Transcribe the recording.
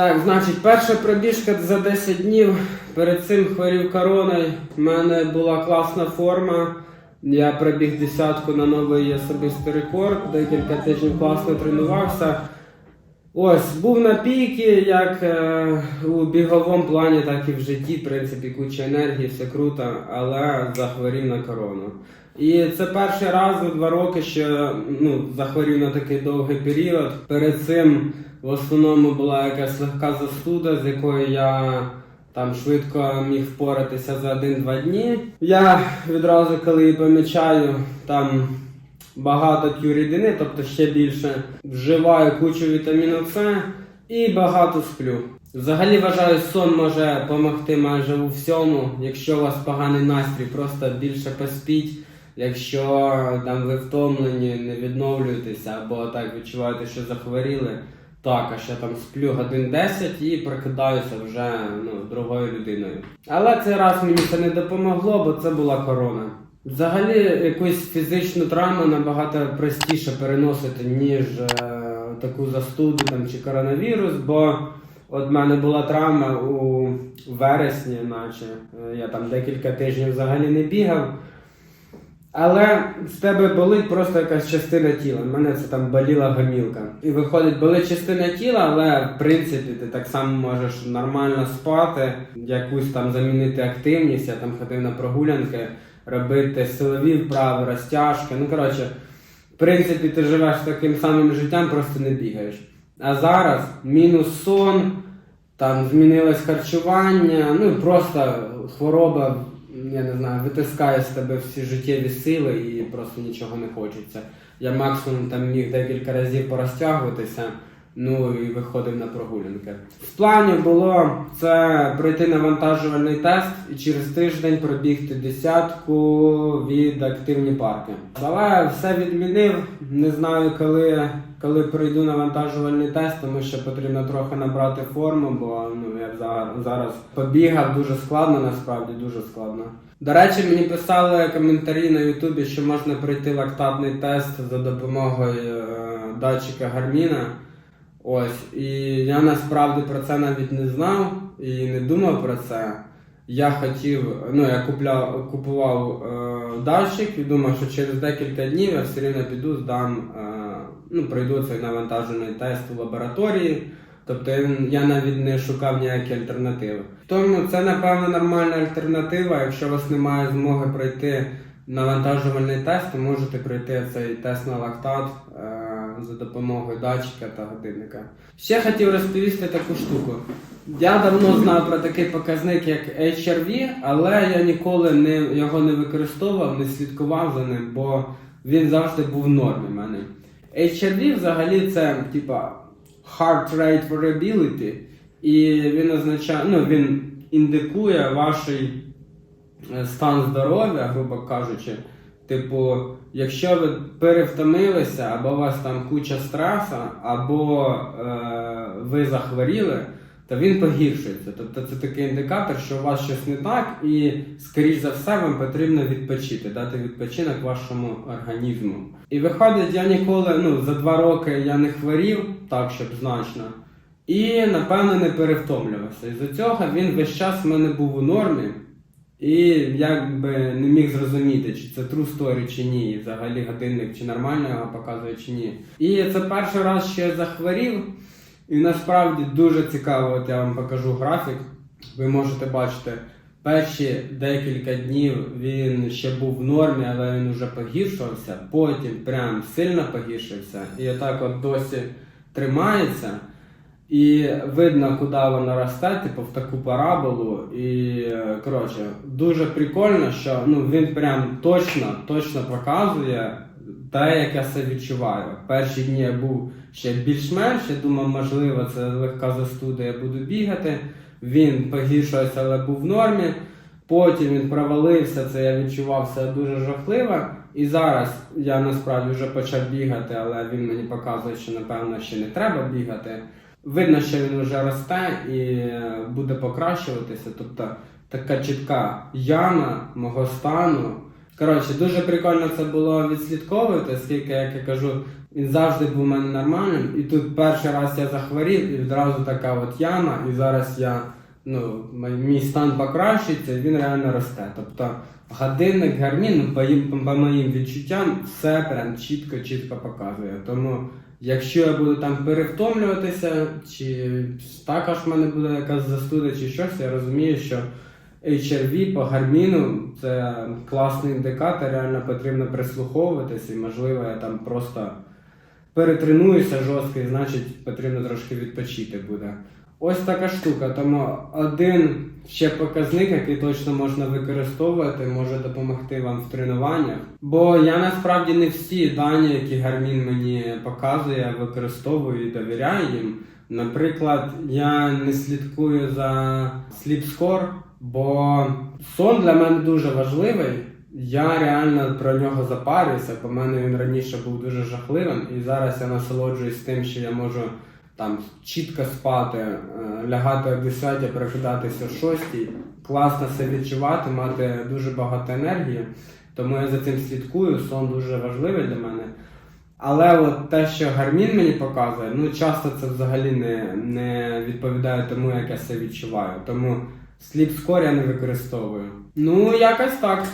Так, значить, перша пробіжка за 10 днів. Перед цим хворів короною. У мене була класна форма. Я пробіг десятку на новий особистий рекорд. Декілька тижнів класно тренувався. Ось, був на піки, як е, у біговому плані, так і в житті, в принципі, куча енергії, все круто, але захворів на корону. І це перший раз за два роки, що ну, захворів на такий довгий період. Перед цим в основному була якась легка застуда, з якою я там швидко міг впоратися за один-два дні. Я відразу, коли помічаю, там багато тюрідини, тобто ще більше. Вживаю кучу вітаміну С і багато сплю. Взагалі вважаю, сон може допомогти майже у всьому. Якщо у вас поганий настрій, просто більше поспіть. Якщо там ви втомлені, не відновлюєтеся або так відчуваєте, що захворіли, так, а ще там сплю годин 10 і прокидаюся вже ну, другою людиною. Але цей раз мені це не допомогло, бо це була корона. Взагалі, якусь фізичну травму набагато простіше переносити, ніж е, таку застуду там, чи коронавірус, бо от в мене була травма у вересні, наче Е, я там декілька тижнів взагалі не бігав. Але з тебе болить просто якась частина тіла. У мене це там боліла гомілка. І виходить, болить частина тіла, але в принципі ти так само можеш нормально спати, якусь там замінити активність. Я там ходив на прогулянки, робити силові вправи, розтяжки. Ну коротше, в принципі, ти живеш таким самим життям, просто не бігаєш. А зараз мінус сон, там змінилось харчування, ну і просто хвороба я не знаю, витискає з тебе всі життєві сили і просто нічого не хочеться. Я максимум там міг декілька разів порозтягуватися, ну і виходив на прогулянки. В плані було це пройти навантажувальний тест і через тиждень пробігти десятку від активні парки. Але все відмінив. Не знаю, коли, коли пройду навантажувальний тест, тому що потрібно трохи набрати форму, бо ну я за- зараз побігав дуже складно, насправді дуже складно. До речі, мені писали коментарі на Ютубі, що можна пройти лактатний тест за допомогою е, датчика Гарміна. Ось, і я насправді про це навіть не знав і не думав про це. Я хотів, ну я купляв, купував е, датчик і думав, що через декілька днів я все рівно піду, здам, е, ну, пройду цей навантажений тест у лабораторії. Тобто я- навіть не шукав ніякі альтернативи. Тому це, напевно, нормальна альтернатива. Якщо у вас немає змоги пройти навантажувальний тест, то можете пройти цей тест на лактат е, за допомогою датчика та годинника. Ще хотів розповісти таку штуку. Я давно знав про такий показник, як HRV, але я ніколи не, його не використовував, не слідкував за ним, бо він завжди був в нормі в мене. HRV взагалі це типа heart rate variability, і він означає, ну він індикує ваш е, стан здоров'я, грубо кажучи. Типу, якщо ви перевтомилися, або у вас там куча стресу, або е, ви захворіли, то він погіршується. Тобто це такий індикатор, що у вас щось не так, і, скоріш за все, вам потрібно відпочити, дати відпочинок вашому організму. І виходить, я ніколи, ну, за два роки я не хворів, так щоб значно. І, напевно, не перевтомлювався. І за цього він весь час в мене був у нормі. І якби не міг зрозуміти, чи це true story чи ні, взагалі годинник чи нормально його показує чи ні. І це перший раз, що я захворів, і насправді дуже цікаво, от я вам покажу графік. Ви можете бачити, перші декілька днів він ще був в нормі, але він вже погіршувався, потім прям сильно погіршився. І отак от досі тримається. І видно, куди воно росте, типу в таку параболу. І коротше, дуже прикольно, що ну він прям точно, точно показує те, як я себе відчуваю. Перші дні я був ще більш-менш, я думав, можливо, це легка застуда, я буду бігати. Він погіршувався, але був в нормі. Потім він провалився, це я відчував себе дуже жахливо. І зараз я насправді вже почав бігати, але він мені показує, що напевно ще не треба бігати. Видно, що він вже росте і е, буде покращуватися. Тобто така чітка яма мого стану. Коротше, дуже прикольно це було відслідковувати, оскільки, як я кажу, він завжди був у мене нормальним. І тут перший раз я захворів, і відразу така от яма, і зараз я, ну, мій стан покращується, і він реально росте. Тобто годинник гармін, ну, по, по моїм відчуттям, все прям чітко-чітко показує. Тому, якщо я буду там перевтомлюватися, чи також в мене буде якась застуда, чи щось, я розумію, що HRV по гарміну це класний індикатор, реально потрібно прислуховуватися, і можливо я там просто перетренуюся жорстко, і значить потрібно трошки відпочити буде. Ось така штука. Тому один ще показник, який точно можна використовувати, може допомогти вам в тренуваннях. Бо я насправді не всі дані, які гармін мені показує, використовую і довіряю їм. Наприклад, я не слідкую за Score, бо сон для мене дуже важливий. Я реально про нього запарююся. По мене він раніше був дуже жахливим, і зараз я насолоджуюсь тим, що я можу там чітко спати, е, лягати о 10, прокидатися о 6, класно себе відчувати, мати дуже багато енергії. Тому я за цим слідкую, сон дуже важливий для мене. Але от те, що гармін мені показує, ну часто це взагалі не, не відповідає тому, як я себе відчуваю. Тому сліп скор я не використовую. Ну, якось так.